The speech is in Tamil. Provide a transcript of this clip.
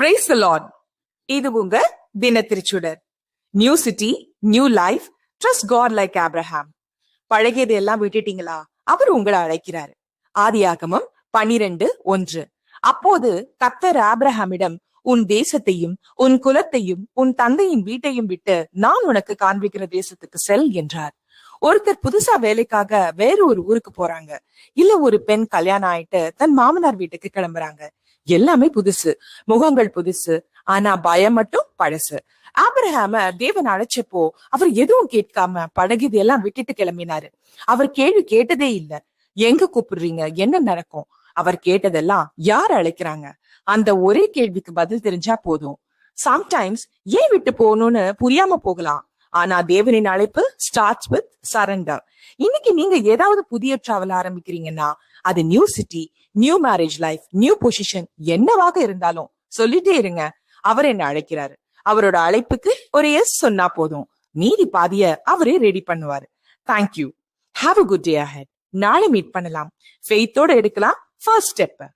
பிரைஸ் லார்ட் இது உங்க தினத்திருச்சுடர். New city new life trust God like Abraham பழகியது எல்லாம் விட்டுட்டீங்களா? அவர் உங்களை அழைக்கிறாரு. ஆதியாகமம் பனிரெண்டு ஒன்று. அப்போது கத்தர் ஆப்ரஹாமிடம் உன் தேசத்தையும் உன் குலத்தையும் உன் தந்தையின் வீட்டையும் விட்டு நான் உனக்கு காண்பிக்கிற தேசத்துக்கு செல் என்றார். ஒருத்தர் புதுசா வேலைக்காக வேற ஒரு ஊருக்கு போறாங்க. இல்ல ஒரு பெண் கல்யாணம் ஆயிட்டு தன் மாமனார் வீட்டுக்கு கிளம்புறாங்க. எல்லாமே புதுசு. முகங்கள் புதுசு. ஆனா பயம் மட்டும் பழசு. ஆபிரஹாம தேவன் அழைச்சப்போ அவர் எதுவும் கேட்காம படகுது எல்லாம் விட்டுட்டு கிளம்பினாரு. அவர் கேள்வி கேட்டதே இல்ல. எங்க கூப்பிடுறீங்க? என்ன நடக்கும்? அவர் கேட்டதெல்லாம் யார் அழைக்கிறாங்க? அந்த ஒரே கேள்விக்கு பதில் தெரிஞ்சா போதும். சம்டைம்ஸ் ஏன் விட்டு போகணும்னு புரியாம போகலாம். ஆனா தேவனின் அழைப்பு ஸ்டார்ட்ஸ் வித் சரண்டர் இன்னைக்கு நீங்க ஏதாவது புதிய டிராவல் ஆரம்பிக்கிறீங்கன்னா அது new city new marriage life new position என்னவாக இருந்தாலும் சொல்லிட்டே இருங்க. அவர் என்ன அழைக்கிறாரு. அவரோட அழைப்புக்கு ஒரு எஸ் சொன்னா போதும். மீதி பாதிய அவரே ரெடி பண்ணுவாரு. Thank you have a good day ahead நாளை மீட் பண்ணலாம். ஃபெய்த்தோட எடுக்கலாம். ஃபர்ஸ்ட் ஸ்டெப்பை